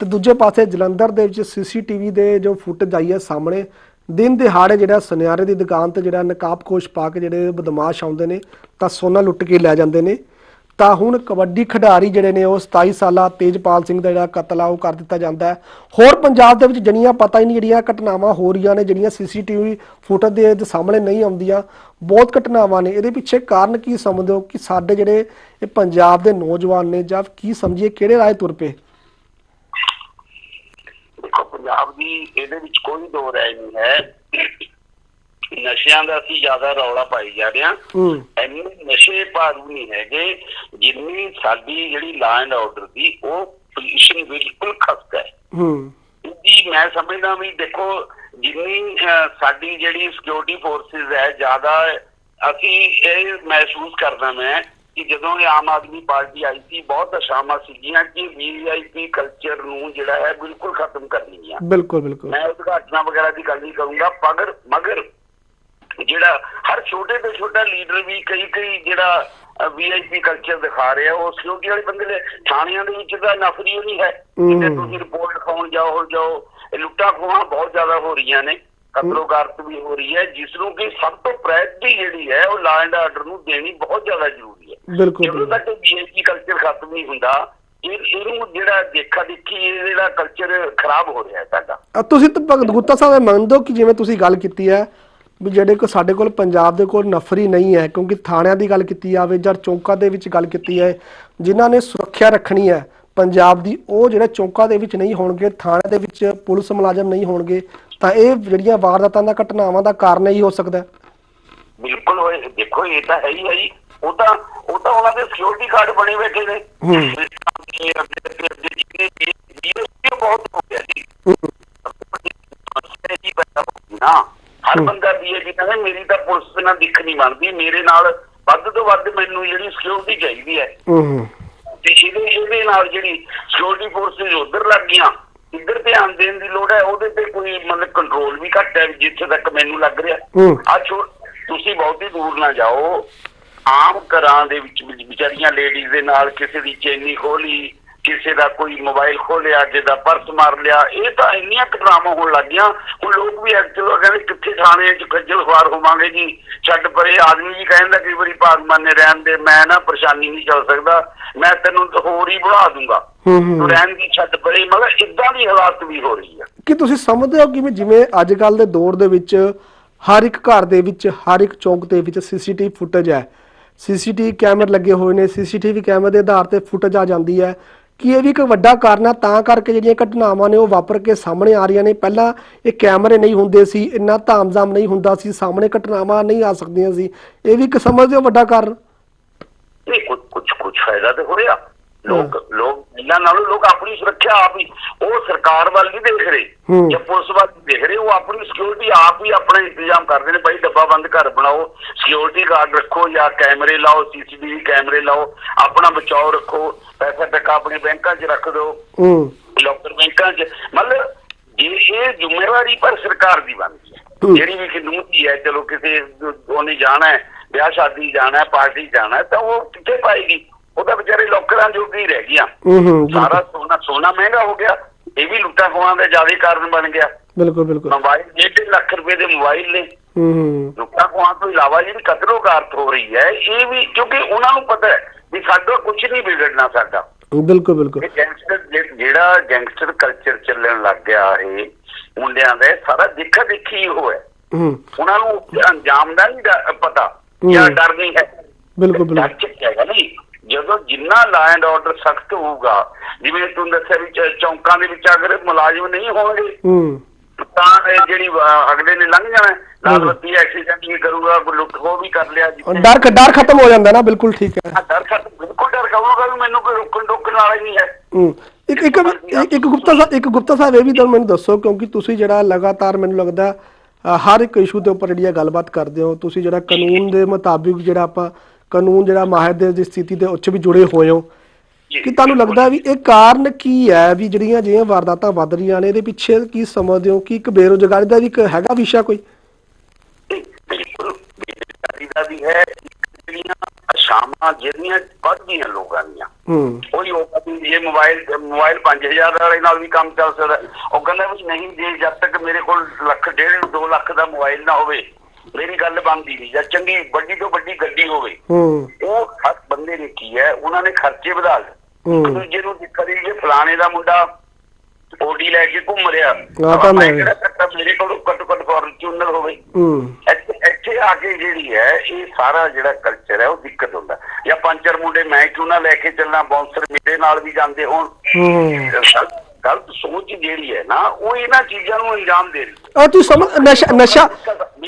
ਤੇ ਦੂਜੇ ਪਾਸੇ ਜਲੰਧਰ ਦੇ ਵਿੱਚ ਸੀਸੀਟੀਵੀ ਦੇ ਜੋ ਫੁਟੇਜ ਆਈ ਹੈ ਸਾਹਮਣੇ, ਦਿਨ ਦਿਹਾੜੇ ਜਿਹੜਾ ਸੁਨਿਆਰੇ ਦੀ ਦੁਕਾਨ ਤੇ ਜਿਹੜਾ ਨਕਾਬਪੋਸ਼ ਪਾ ਕੇ ਜਿਹੜੇ ਬਦਮਾਸ਼ ਆਉਂਦੇ ਨੇ, ਤਾਂ ਸੋਨਾ ਲੁੱਟ ਕੇ ਲੈ ਜਾਂਦੇ ਨੇ। ਤਾਂ ਹੁਣ ਕਬੱਡੀ ਖਿਡਾਰੀ ਜਿਹੜੇ ਨੇ ਉਹ 27 ਸਾਲਾ ਤੇਜਪਾਲ ਸਿੰਘ ਦਾ ਜਿਹੜਾ ਕਤਲ ਆ ਉਹ ਕਰ ਦਿੱਤਾ ਜਾਂਦਾ ਹੈ। ਹੋਰ ਪੰਜਾਬ ਦੇ ਵਿੱਚ ਜਣੀਆਂ ਪਤਾ ਹੀ ਨਹੀਂ ਜਿਹੜੀਆਂ ਘਟਨਾਵਾਂ ਹੋ ਰਹੀਆਂ ਨੇ, ਜਿਹੜੀਆਂ ਸੀਸੀਟੀਵੀ ਫੁਟੇਜ ਦੇ ਦੇ ਸਾਹਮਣੇ ਨਹੀਂ ਆਉਂਦੀਆਂ, ਬਹੁਤ ਘਟਨਾਵਾਂ ਨੇ। ਇਹਦੇ ਪਿੱਛੇ ਕਾਰਨ ਕੀ ਸਮਝਦੇ ਹੋ ਕਿ ਸਾਡੇ ਜਿਹੜੇ ਇਹ ਪੰਜਾਬ ਦੇ ਨੌਜਵਾਨ ਨੇ ਜਾਂ ਕੀ ਸਮਝੀਏ, ਕਿਹੜੇ ਰਾਏ ਤੁਰ ਪਏ? ਦੇਖੋ, ਪੰਜਾਬ ਦੀ ਇਹਦੇ ਵਿੱਚ ਕੋਈ ਦੋ ਰਾਏ ਨਹੀਂ ਹੈ। ਨਸ਼ਿਆਂ ਦਾ ਅਸੀਂ ਜ਼ਿਆਦਾ ਰੌਲਾ ਪਾਈ ਜਾ ਰਹੇ ਹਾਂ। ਇੰਨੇ ਨਸ਼ੇ ਭਾਰੂ ਨਹੀਂ ਹੈਗੇ ਜਿੰਨੀ ਸਾਡੀ ਜਿਹੜੀ ਲਾਅ ਐਂਡ ਆਰਡਰ ਦੀ ਉਹ ਪੋਜੀਸ਼ਨ ਬਿਲਕੁਲ ਖਸਤਾ ਹੈ। ਹੂੰ। ਜੀ ਮੈਂ ਸਮਝਦਾ ਵੀ ਦੇਖੋ ਜਿੰਨੀ ਸਾਡੀ ਜਿਹੜੀ ਸਿਕਿਉਰਿਟੀ ਫੋਰਸਿਸ ਹੈ ਜ਼ਿਆਦਾ ਅਸੀਂ ਇਹ ਮਹਿਸੂਸ ਕਰਦਾ ਮੈਂ ਕਿ ਜਦੋਂ ਇਹ ਆਮ ਆਦਮੀ ਪਾਰਟੀ ਆਈ ਸੀ ਬਹੁਤ ਅਸ਼ਾਵਾਂ ਸੀਗੀਆਂ ਕਿ ਵੀਆਈਪੀ ਕਲਚਰ ਨੂੰ ਜਿਹੜਾ ਹੈ ਬਿਲਕੁਲ ਖਤਮ ਕਰਨੀ ਆ। ਬਿਲਕੁਲ ਬਿਲਕੁਲ। ਮੈਂ ਉਦਘਾਟਨਾਂ ਵਗੈਰਾ ਦੀ ਗੱਲ ਨਹੀਂ ਕਰੂੰਗਾ ਮਗਰ ਮਗਰ ਜਿਹੜਾ ਹਰ ਛੋਟੇ ਤੋਂ ਛੋਟਾ ਲੀਡਰ ਵੀ ਕਈ ਕਈ ਜਿਹੜਾ ਵੀਆਈਪੀ ਕਲਚਰ ਦਿਖਾ ਰਿਹਾ ਉਹ ਸਿਕਿਉਰਿਟੀ ਵਾਲੇ ਬੰਦੇ ਦੇ ਥਾਣਿਆਂ ਦੇ ਵਿੱਚ ਤਾਂ ਨਫਰੀ ਨਹੀਂ ਹੈ ਹਮ। ਤੁਸੀਂ ਰਿਪੋਰਟ ਲਿਖਾਉਣ ਜਾਓ ਹੋ ਜਾਓ ਲੁੱਟਾਂ ਖੋਹਾਂ ਬਹੁਤ ਜ਼ਿਆਦਾ ਹੋ ਰਹੀਆਂ ਨੇ ਕਤਲੋਗਾਰਤ ਵੀ ਹੋ ਰਹੀ ਹੈ ਜਿਸ ਨੂੰ ਕਿ ਸਭ ਤੋਂ ਪ੍ਰਾਇੋਰਟੀ ਜਿਹੜੀ ਹੈ ਉਹ ਲਾ ਐਂਡ ਆਰਡਰ ਨੂੰ ਦੇਣੀ ਬਹੁਤ ਜ਼ਿਆਦਾ ਜ਼ਰੂਰੀ ਹੈ ਜਦੋਂ। ਤੱਕ ਵੀਆਈਪੀ ਕਲਚਰ ਖਤਮ ਨਹੀਂ ਹੁੰਦਾ ਇਹ ਇਹਨੂੰ ਜਿਹੜਾ ਦੇਖਾ ਦੇਖੀ ਇਹ ਜਿਹੜਾ ਕਲਚਰ ਖਰਾਬ ਹੋ ਰਿਹਾ ਹੈ ਸਾਡਾ ਤੁਸੀਂ ਤਾਂ ਭਗਤ ਗੁੱਤਾ ਸਾਹਿਬ ਮੰਨਦੇ ਹੋ ਕਿ ਜਿਵੇਂ ਤੁਸੀਂ ਗੱਲ ਕੀਤੀ ਹੈ ਵੀ ਜਿਹੜੇ ਕੋ ਸਾਡੇ ਕੋਲ ਪੰਜਾਬ ਦੇ ਕੋਲ ਨਫਰੀ ਨਹੀਂ ਹੈ ਕਿਉਂਕਿ ਥਾਣਿਆਂ ਦੀ ਗੱਲ ਕੀਤੀ ਜਾਵੇ ਜਾਂ ਚੌਂਕਾਂ ਦੇ ਵਿੱਚ ਗੱਲ ਕੀਤੀ ਹੈ ਜਿਨ੍ਹਾਂ ਨੇ ਸੁਰੱਖਿਆ ਰੱਖਣੀ ਹੈ ਪੰਜਾਬ ਦੀ ਉਹ ਜਿਹੜੇ ਚੌਂਕਾਂ ਦੇ ਵਿੱਚ ਨਹੀਂ ਹੋਣਗੇ ਥਾਣੇ ਦੇ ਵਿੱਚ ਪੁਲਿਸ ਮੁਲਾਜ਼ਮ ਨਹੀਂ ਹੋਣਗੇ ਤਾਂ ਇਹ ਜਿਹੜੀਆਂ ਵਾਰਦਾਤਾਂ ਦਾ ਘਟਨਾਵਾਂ ਦਾ ਕਾਰਨ ਹੀ ਹੋ ਸਕਦਾ ਹੈ। ਬਿਲਕੁਲ ਹੋਏ ਦੇਖੋ ਇਹ ਤਾਂ ਹੈ ਹੀ ਹੈ ਜੀ। ਉਹ ਤਾਂ ਉਹ ਤਾਂ ਉਹਨਾਂ ਦੇ ਸਿਕਿਉਰਿਟੀ ਕਾਰਡ ਬਣੇ ਬੈਠੇ ਨੇ। ਬਹੁਤ ਹੋ ਗਿਆ ਜੀ। ਨਾ। ਹਰ ਬੰਦਾ ਵੀ ਇਹ ਕਹਿੰਦਾ ਮੇਰੀ ਤਾਂ ਪੁਲਿਸ ਨਾਲ ਦਿੱਖ ਨਹੀਂ ਬਣਦੀ ਮੇਰੇ ਨਾਲ ਵੱਧ ਤੋਂ ਵੱਧ ਮੈਨੂੰ ਜਿਹੜੀ ਸਿਕਿਉਰਿਟੀ ਚਾਹੀਦੀ ਹੈ। ਹੂੰ ਹੂੰ। ਤੇ ਇਹਦੇ ਇਹਦੇ ਨਾਲ ਜਿਹੜੀ ਸਿਕਿਉਰਿਟੀ ਫੋਰਸਿਸ ਉਧਰ ਲੱਗ ਗਈਆਂ ਇੱਧਰ ਧਿਆਨ ਦੇਣ ਦੀ ਲੋੜ ਹੈ ਉਹਦੇ ਤੇ ਕੋਈ ਮਤਲਬ ਕੰਟਰੋਲ ਵੀ ਘੱਟ ਹੈ ਜਿੱਥੇ ਤੱਕ ਮੈਨੂੰ ਲੱਗ ਰਿਹਾ। ਹੂੰ। ਆ ਤੁਸੀਂ ਬਹੁਤੀ ਦੂਰ ਨਾ ਜਾਓ। ਆਮ ਘਰਾਂ ਦੇ ਵਿਚ- ਵਿਚਾਰੀਆਂ ਲੇਡੀਜ਼ ਦੇ ਨਾਲ ਕਿਸੇ ਦੀ ਚੈਨੀ ਖੋਲੀ ਕਿਸੇ ਦਾ ਕੋਈ ਮੋਬਾਈਲ ਖੋਲਿਆ ਕਿਸੇ ਦਾ ਪਰਸ ਮਾਰ ਲਿਆ ਇਹ ਤਾਂ ਇੰਨੀਆਂ ਘਟਨਾਵਾਂ ਹੋਣ ਲੱਗੀਆਂ ਹੁਣ ਲੋਕ ਵੀ ਐਕਚੁਅਲ ਕਹਿੰਦੇ ਕਿੱਥੇ ਥਾਣੇ 'ਚ ਖੱਜਲ ਖੁਆਰ ਹੋਵਾਂਗੇ ਜੀ ਛੱਡ ਪਰੇ ਆਦਮੀ ਵੀ ਕਹਿੰਦਾ ਕਈ ਵਾਰੀ ਭਾਗਮਾਨ ਨੇ ਰਹਿਣ ਦੇ ਮੈਂ ਨਾ ਪਰੇਸ਼ਾਨੀ ਨਹੀਂ ਚੱਲ ਸਕਦਾ ਮੈਂ ਤੈਨੂੰ ਹੋਰ ਹੀ ਬੁਲਾ ਦੂੰਗਾ। ਹੂੰ, ਰਹਿਣ ਦੀ ਛੱਡ ਪਰੇ ਮਗਰ ਇਦਾਂ ਦੀ ਹਾਲਾਤ ਵੀ ਹੋ ਰਹੀ ਆ। ਕਿ ਤੁਸੀਂ ਸਮਝਦੇ ਹੋ ਕਿ ਜਿਵੇਂ ਅੱਜ ਕੱਲ ਦੇ ਦੌਰ ਦੇ ਵਿੱਚ ਹਰ ਇੱਕ ਘਰ ਦੇ ਵਿੱਚ ਹਰ ਇੱਕ ਚੌਂਕ ਦੇ ਵਿੱਚ ਸੀਸੀਟੀਵੀ ਫੁਟੇਜ ਹੈ। ਸੀਸੀਟੀਵੀ ਕੈਮਰੇ ਲੱਗੇ ਹੋਏ ਨੇ ਸੀਸੀਟੀਵੀ ਕੈਮਰੇ ਦੇ ਆਧਾਰ ਤੇ ਫੁਟੇਜ ਆ ਜਾਂਦੀ ਹੈ। ਕਿ ਇਹ ਵੀ ਇੱਕ ਵੱਡਾ ਕਾਰਨ ਆ? ਤਾਂ ਕਰਕੇ ਜਿਹੜੀਆਂ ਘਟਨਾਵਾਂ ਨੇ ਉਹ ਵਾਪਰ ਕੇ ਸਾਹਮਣੇ ਆ ਰਹੀਆਂ ਨੇ। ਪਹਿਲਾਂ ਇਹ ਕੈਮਰੇ ਨਹੀਂ ਹੁੰਦੇ ਸੀ, ਇੰਨਾ ਧਾਮਜ਼ਾਮ ਨਹੀਂ ਹੁੰਦਾ ਸੀ, ਸਾਹਮਣੇ ਘਟਨਾਵਾਂ ਨਹੀਂ ਆ ਸਕਦੀਆਂ ਸੀ। ਇਹ ਵੀ ਇੱਕ ਸਮਝਦੇ ਹੋ ਵੱਡਾ ਕਾਰਨ? ਨਹੀਂ ਕੁਝ ਕੁਝ ਫਾਇਦਾ ਤੇ ਹੋਇਆ। ਲੋਕ ਲੋਕ ਇਹਨਾਂ ਨਾਲੋਂ ਲੋਕ ਆਪਣੀ ਸੁਰੱਖਿਆ ਆਪ ਹੀ ਉਹ ਸਰਕਾਰ ਵੱਲ ਨਹੀਂ ਦੇਖ ਰਹੇ। ਜਾਂ ਪੁਲਿਸ ਵੱਲ ਦੇਖ ਰਹੇ ਉਹ ਆਪਣੀ ਸਿਕਿਉਰਿਟੀ ਆਪ ਹੀ ਆਪਣਾ ਇੰਤਜ਼ਾਮ ਕਰਦੇ ਨੇ ਭਾਈ ਡੱਬਾ ਬੰਦ ਘਰ ਬਣਾਓ ਸਿਕਿਉਰਿਟੀ ਗਾਰਡ ਰੱਖੋ ਜਾਂ ਕੈਮਰੇ ਲਾਓ ਸੀਸੀਟੀਵੀ ਕੈਮਰੇ ਲਾਓ ਆਪਣਾ ਬਚਾਓ ਰੱਖੋ ਪੈਸਾ ਟੱਕਾ ਆਪਣੇ ਬੈਂਕਾਂ 'ਚ ਰੱਖ ਦਿਓ। ਲੋਕਰ ਬੈਂਕਾਂ 'ਚ ਮਤਲਬ ਜੇ ਇਹ ਜ਼ਿੰਮੇਵਾਰੀ ਪਰ ਸਰਕਾਰ ਦੀ ਬਣਦੀ ਹੈ। ਜਿਹੜੀ ਵੀ ਕਾਨੂੰਨ ਦੀ ਹੈ ਚਲੋ ਕਿਸੇ ਉਹਨੇ ਜਾਣਾ ਹੈ ਵਿਆਹ ਸ਼ਾਦੀ ਜਾਣਾ ਹੈ ਪਾਰਟੀ ਜਾਣਾ ਹੈ ਤਾਂ ਉਹ ਕਿੱਥੇ ਪਾਏਗੀ? ਉਹ ਤਾਂ ਵਿਚਾਰੇ ਲੋਕਰਾਂ ਜੋਗੀ ਰਹਿ ਹੂੰ ਹੂੰ ਸਾਰਾ ਸੋਨਾ ਸੋਨਾ ਮਹਿੰਗਾ ਹੋ ਗਿਆ ਇਹ ਵੀ ਲੁੱਟਾਂ ਖੋਹਾਂ ਦਾ ਜ਼ਿਆਦਾ ਕਾਰਨ ਬਣ ਗਿਆ। ਬਿਲਕੁਲ ਬਿਲਕੁਲ। ਮੋਬਾਈਲ ਡੇਢ ਲੱਖ ਰੁਪਏ ਦੇ ਮੋਬਾਈਲ ਨੇ। ਹੂੰ ਲੁੱਟਾਂ ਖੋਹਾਂ ਤੋਂ ਇਲਾਵਾ ਜਿਹੜੀ ਕਤਲੋਗਾਰਤ ਹੋ ਰਹੀ ਹੈ ਇਹ ਵੀ ਕਿਉਂਕਿ ਉਹਨਾਂ ਨੂੰ ਪਤਾ ਹੈ ਵੀ ਸਾਡਾ ਕੁਝ ਨਹੀਂ ਵਿਗੜਨਾ ਸਾਡਾ। ਬਿਲਕੁਲ ਬਿਲਕੁਲ। ਗੈਂਗਸਟਰ ਜਿਹੜਾ ਗੈਂਗਸਟਰ ਕਲਚਰ ਚੱਲਣ ਲੱਗ ਗਿਆ ਇਹ ਮੁੰਡਿਆਂ ਦਾ ਸਾਰਾ ਦੇਖਾ ਦੇਖੀ ਉਹ ਹੈ ਹੂੰ। ਉਹਨਾਂ ਨੂੰ ਅੰਜਾਮ ਦਾ ਨਹੀਂ ਪਤਾ ਜਾਂ। ਡਰ ਨਹੀਂ ਹੈ। ਬਿਲਕੁਲ ਬਿਲਕੁਲ। ਜਦੋਂ ਜਿੰਨਾ ਲਾ ਐਂਡ ਆਰਡਰ ਸਖਤ ਹੋਊਗਾ ਜਿਵੇਂ ਤੂੰ ਦੱਸਿਆ ਵੀ ਚੌਂਕਾਂ ਦੇ ਵਿੱਚ ਅਗਰ ਮੁਲਾਜ਼ਮ ਨਹੀਂ ਹੋਣਗੇ ਹੂੰ ਤਾਂ ਇਹ ਜਿਹੜੀ ਅਗਲੇ ਨੇ ਲੰਘ ਜਾਣਾ ਹੈ। ਲਾਲ ਹੂੰ। ਬੱਤੀ ਐਕਸੀਡੈਂਟ ਨਹੀਂ ਕਰੂਗਾ ਲੁੱਟ ਖੋਹ ਵੀ ਕਰ ਲਿਆ ਜਿੱਥੇ ਡਰ ਡਰ ਖਤਮ ਹੋ ਜਾਂਦਾ ਨਾ ਬਿਲਕੁਲ ਠੀਕ ਹੈ ਡਰ ਖਤਮ ਬਿਲਕੁਲ ਡਰ ਕਹੂਗਾ ਵੀ ਮੈਨੂੰ ਕੋਈ ਰੁਕਣ ਟੋਕਣ ਵਾਲਾ ਹੀ ਨਹੀਂ ਹੈ ਹੂੰ ਇੱਕ ਇੱਕ ਇੱਕ- ਗੁਪਤਾ ਸਾਹਿਬ ਇੱਕ ਗੁਪਤਾ ਸਾਹਿਬ ਇਹ ਵੀ ਤੁਹਾਨੂੰ ਮੈਨੂੰ ਦੱਸੋ ਕਿਉਂਕਿ ਤੁਸੀਂ ਜਿਹੜਾ ਲਗਾਤਾਰ ਮੈਨੂੰ ਲੱਗਦਾ ਹਰ ਇੱਕ ਇਸ਼ੂ ਦੇ ਉੱਪਰ ਜਿਹੜੀ ਗੱਲਬਾਤ ਕਰਦੇ ਹੋ ਤੁਸੀਂ ਜਿਹੜਾ ਕਾਨੂੰਨ ਦੇ ਮੁਤਾਬਿਕ ਜਿਹੜਾ ਆਪਾਂ ਕਾਨੂੰਨ ਜਿਹੜਾ ਮਾਹਿਰ ਦੀ ਸਥਿਤੀ ਦੇ ਉੱਚ ਵੀ ਜੁੜੇ ਹੋਏ ਹੋ। ਕਿ ਤੁਹਾਨੂੰ ਲੱਗਦਾ ਵੀ ਇਹ ਕਾਰਨ ਕੀ ਹੈ ਵੀ ਜਿਹੜੀਆਂ ਜਿਹੀਆਂ ਵਾਰਦਾਤਾਂ ਵੱਧ ਰਹੀਆਂ ਨੇ ਇਹਦੇ ਪਿੱਛੇ ਕੀ ਸਮਝਦੇ ਹੋ? ਕਿ ਇੱਕ ਬੇਰੋਜ਼ਗਾਰੀ ਦਾ ਵੀ ਇੱਕ ਹੈਗਾ ਵਿਸ਼ਾ ਕੋਈ? ਬੇਰੁਜ਼ਗਾਰੀ ਦਾ ਵੀ ਹੈ। ਜਿਹੜੀਆਂ ਅਸ਼ਾਮਾਂ ਜਿਹੜੀਆਂ ਵੱਧ ਗਈਆਂ ਲੋਕਾਂ ਦੀਆਂ ਹੂੰ। ਕੋਈ ਉਹ ਇਹ ਮੋਬਾਈਲ ਮੋਬਾਈਲ 5000 ਵਾਲੇ ਨਾਲ ਵੀ ਕੰਮ ਚੱਲ ਸਕਦਾ। ਉਹ ਕਹਿੰਦਾ ਵੀ ਨਹੀਂ ਜੇ ਜਦ ਤੱਕ ਮੇਰੇ ਕੋਲ ਲੱਖ ਡੇਢ 2 ਲੱਖ ਦਾ ਮੋਬਾਈਲ ਨਾ ਹੋਵੇ ਮੇਰੀ ਗੱਲ ਬਣਦੀ ਨਹੀਂ। ਜਾਂ ਚੰਗੀ ਵੱਡੀ ਤੋਂ ਵੱਡੀ ਗੱਡੀ ਹੋਵੇ। ਹੂੰ। ਉਹ ਹਰ ਬੰਦੇ ਨੇ ਕੀ ਹੈ ਉਹਨਾਂ ਨੇ ਖਰਚੇ ਵਧਾ ਲਏ। ਇੱਕ ਦੂਜੇ ਨੂੰ ਦਿੱਕਤ ਇਹ ਜੇ ਫਲਾਣੇ ਦਾ ਮੁੰਡਾ ਓਡੀ ਲੈ ਕੇ ਘੁੰਮ ਰਿਹਾ। ਆਹ ਤਾਂ ਮੈਂ ਕਿਹੜਾ ਕਰਤਾ ਮੇਰੇ ਕੋਲ ਘੱਟੋ ਘੱਟ ਫੋਰਚੂਨਰ ਹੋਵੇ। ਹੂੰ। ਇੱਥੇ ਆ ਕੇ ਜਿਹੜੀ ਹੈ ਇਹ ਸਾਰਾ ਜਿਹੜਾ ਕਲਚਰ ਹੈ ਉਹ ਦਿੱਕਤ ਹੁੰਦਾ। ਜਾਂ ਪੰਜ ਚਾਰ ਮੁੰਡੇ ਮੈਂ ਕਿਉਂ ਨਾ ਲੈ ਕੇ ਚੱਲਣਾ ਬਾਉਂਸਰ ਮੇਰੇ ਨਾਲ ਵੀ ਜਾਂਦੇ ਹੋਣ। ਹੂੰ। ਗਲਤ- ਸੋਚ ਜਿਹੜੀ ਹੈ ਨਾ ਉਹ ਇਹਨਾਂ ਚੀਜ਼ਾਂ ਨੂੰ ਅੰਜਾਮ ਦੇ ਰਹੀ ਆ ਤੂੰ ਸਮਝ ਨਸ਼ਾ ਨਸ਼ਾ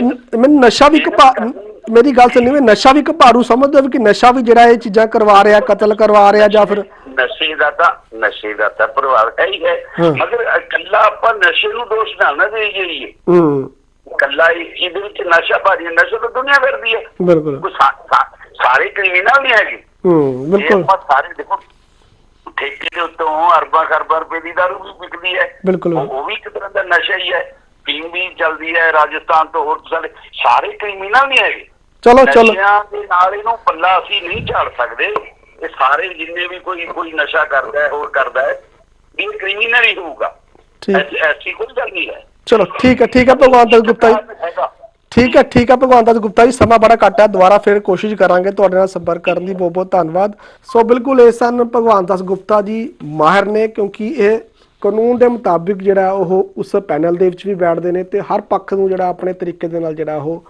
ਮੈਨੂੰ ਨਸ਼ਾ ਵੀ ਭਾ- ਮੇਰੀ ਗੱਲ ਸੁਣੀ ਮੈਂ ਨਸ਼ਾ ਵੀ ਭਾਰੂ ਸਮਝਦਾ ਵੀ ਕਿ ਨਸ਼ਾ ਵੀ ਜਿਹੜਾ ਇਹ ਚੀਜ਼ਾਂ ਕਰਵਾ ਰਿਹਾ ਕਤਲ ਕਰਵਾ ਰਿਹਾ ਜਾਂ ਫਿਰ ਨਸ਼ੇ ਦਾ ਤਾਂ ਨਸ਼ੇ ਦਾ ਤਾਂ ਪ੍ਰਭਾਵ ਹੈ ਹੀ ਹੈ। ਹਾਂ। ਮਗਰ ਇਕੱਲਾ ਆਪਾਂ ਨਸ਼ੇ ਨੂੰ ਦੋਸ਼ ਨਾ ਨਾ ਦੇ ਜਾਈਏ ਹੂੰ। ਇਕੱਲਾ ਇਹ- ਇਹਦੇ ਵਿੱਚ ਨਸ਼ਾ ਭਾਰੀ ਹੈ। ਨਸ਼ਾ ਤਾਂ ਦੁਨੀਆ ਫਿਰਦੀ ਹੈ। ਬਿਲਕੁਲ। ਸਾਰੇ ਕ੍ਰਿਮੀਨਲ ਨਹੀਂ ਹੈਗੇ। ਹੂੰ ਬਿਲਕੁਲ। ਆਪਾਂ ਸਾਰੇ ਦੇਖੋ ਠੇਕੇ ਦੇ ਉੱਤੋਂ ਅਰਬਾਂ ਖਰਬਾਂ ਰੁਪਏ ਦੀ ਦਾਰੂ ਵੀ ਵਿਕਦੀ ਹੈ। ਬਿਲਕੁਲ। ਉਹ ਵੀ ਇੱਕ ਤਰ੍ਹਾਂ ਦਾ ਨਸ਼ਾ ਹੀ ਹੈ। ਫੀਮ ਵੀ ਚੱਲਦੀ ਹੈ ਰਾਜਸਥਾਨ ਤੋਂ ਹੋਰ ਸਾਰੇ ਸਾਰੇ ਕ੍ਰਿਮੀਨਲ ਨਹੀਂ ਹੈਗੇ। ਚਲੋ ਚਲੋ। ਨਸ਼ਿਆਂ ਦੇ ਨਾਲ ਇਹਨੂੰ ਪੱਲਾ ਅਸੀਂ ਨਹੀਂ ਝਾੜ ਸਕਦੇ। ਇਹ ਸਾਰੇ ਜਿੰਨੇ ਵੀ ਕੋਈ ਕੋਈ ਨਸ਼ਾ ਕਰਦਾ ਹੈ ਹੋਰ ਕਰਦਾ ਹੈ ਇਹ ਕ੍ਰਿਮੀਨਲ ਹੀ ਹੋਊਗਾ। ਠੀਕ। ਐਸੀ ਕੋਈ ਗੱਲ ਨਹੀਂ ਹੈ। ਚਲੋ ਠੀਕ ਹੈ ਠੀਕ ਹੈ ਭਗਵਾਨ ਦਾਸ ਗੁਪਤਾ ਜੀ। ਠੀਕ ਹੈ ਠੀਕ ਹੈ ਭਗਵਾਨ ਦਾਸ ਗੁਪਤਾ ਜੀ ਸਮਾਂ ਬੜਾ ਘੱਟ ਹੈ। ਦੁਬਾਰਾ ਫਿਰ ਕੋਸ਼ਿਸ਼ ਕਰਾਂਗੇ ਤੁਹਾਡੇ ਨਾਲ ਸੰਪਰਕ ਕਰਨ ਦੀ। ਬਹੁਤ ਬਹੁਤ ਧੰਨਵਾਦ। ਸੋ ਬਿਲਕੁਲ ਇਹ ਸਨ ਭਗਵਾਨ ਦਾਸ ਗੁਪਤਾ ਜੀ ਮਾਹਿਰ ਨੇ ਕਿਉਂਕਿ ਇਹ ਕਾਨੂੰਨ ਦੇ ਮੁਤਾਬਿਕ ਜਿਹੜਾ ਉਹ ਉਸ ਪੈਨਲ ਦੇ ਵਿੱਚ ਵੀ ਬੈਠਦੇ ਨੇ ਤੇ ਹਰ ਪੱਖ ਨੂੰ ਜਿਹੜਾ ਆਪਣੇ ਤਰੀਕੇ ਦੇ ਨਾਲ ਜਿਹੜਾ ਉਹ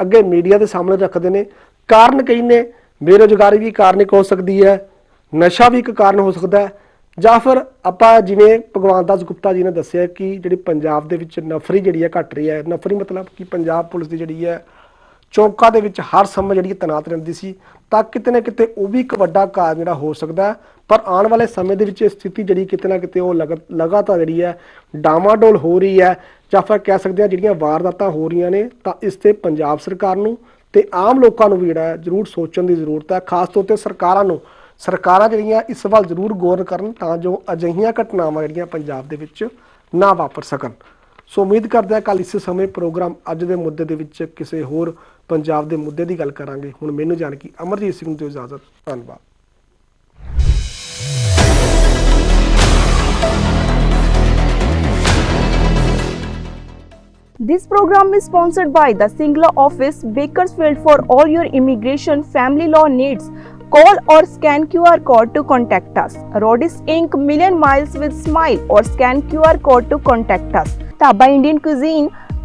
ਅੱਗੇ ਮੀਡੀਆ ਦੇ ਸਾਹਮਣੇ ਰੱਖਦੇ ਨੇ। ਕਾਰਨ ਕਈ ਨੇ, ਬੇਰੁਜ਼ਗਾਰੀ ਵੀ ਕਾਰਨ ਇੱਕ ਹੋ ਸਕਦੀ ਹੈ, ਨਸ਼ਾ ਵੀ ਇੱਕ ਕਾਰਨ ਹੋ ਸਕਦਾ ਹੈ, ਜਾਂ ਫਿਰ ਆਪਾਂ ਜਿਵੇਂ ਭਗਵਾਨ ਦਾਸ ਗੁਪਤਾ ਜੀ ਨੇ ਦੱਸਿਆ ਕਿ ਜਿਹੜੀ ਪੰਜਾਬ ਦੇ ਵਿੱਚ ਨਫਰੀ ਜਿਹੜੀ ਹੈ ਘਟ ਰਹੀ ਹੈ। ਨਫਰੀ ਮਤਲਬ ਕਿ ਪੰਜਾਬ ਪੁਲਿਸ ਦੀ ਜਿਹੜੀ ਹੈ ਚੌਂਕਾਂ ਦੇ ਵਿੱਚ ਹਰ ਸਮੇਂ ਜਿਹੜੀ ਤਨਾਤ ਰਹਿੰਦੀ ਸੀ, ਤਾਂ ਕਿਤੇ ਨਾ ਕਿਤੇ ਉਹ ਵੀ ਇੱਕ ਵੱਡਾ ਕਾਰਨ ਜਿਹੜਾ ਹੋ ਸਕਦਾ ਪਰ ਆਉਣ ਵਾਲੇ ਸਮੇਂ ਦੇ ਵਿੱਚ ਇਹ ਸਥਿਤੀ ਜਿਹੜੀ ਕਿਤੇ ਨਾ ਕਿਤੇ ਉਹ ਲਗ- ਲਗਾਤਾਰ ਜਿਹੜੀ ਹੈ ਡਾਮਾਡੋਲ ਹੋ ਰਹੀ ਹੈ। ਜਾਂ ਫਿਰ ਕਹਿ ਸਕਦੇ ਹਾਂ ਜਿਹੜੀਆਂ ਵਾਰਦਾਤਾਂ ਹੋ ਰਹੀਆਂ ਨੇ, ਤਾਂ ਇਸ ਤੇ ਪੰਜਾਬ ਸਰਕਾਰ ਨੂੰ ਤੇ ਆਮ ਲੋਕਾਂ ਨੂੰ ਵੀ ਜਿਹੜਾ ਜ਼ਰੂਰ ਸੋਚਣ ਦੀ ਜ਼ਰੂਰਤ ਹੈ। ਖਾਸ ਤੌਰ ਤੇ ਸਰਕਾਰਾਂ ਨੂੰ, ਸਰਕਾਰਾਂ ਜਿਹੜੀਆਂ ਇਸ ਵੱਲ ਜ਼ਰੂਰ ਗੌਰ ਕਰਨ ਤਾਂ ਜੋ ਅਜਿਹੀਆਂ ਘਟਨਾਵਾਂ ਜਿਹੜੀਆਂ ਪੰਜਾਬ ਦੇ ਵਿੱਚ ਨਾ ਵਾਪਰ ਸਕਣ। ਸੋ ਉਮੀਦ ਕਰਦੇ ਹਾਂ ਕੱਲ ਇਸੇ ਸਮੇਂ ਪ੍ਰੋਗਰਾਮ ਅੱਜ ਦੇ ਮੁੱਦੇ ਦੇ ਵਿੱਚ ਕਿਸੇ ਹੋਰ ਪੰਜਾਬ ਦੇ ਮੁੱਦੇ ਦੀ ਗੱਲ ਕਰਾਂਗੇ ਹੁਣ ਮੈਨੂੰ ਜਾਣਕੀ ਅਮਰਜੀਤ ਸਿੰਘ ਨੂੰ ਦਿਓ ਇਜਾਜ਼ਤ ਧੰਨਵਾਦ This program is sponsored by the Singla office, Bakersfield for all your immigration family law needs. Call or scan QR code to contact us. Rodis Inc. Million Miles with Smile or scan QR code to contact us. Taba Indian Cuisine,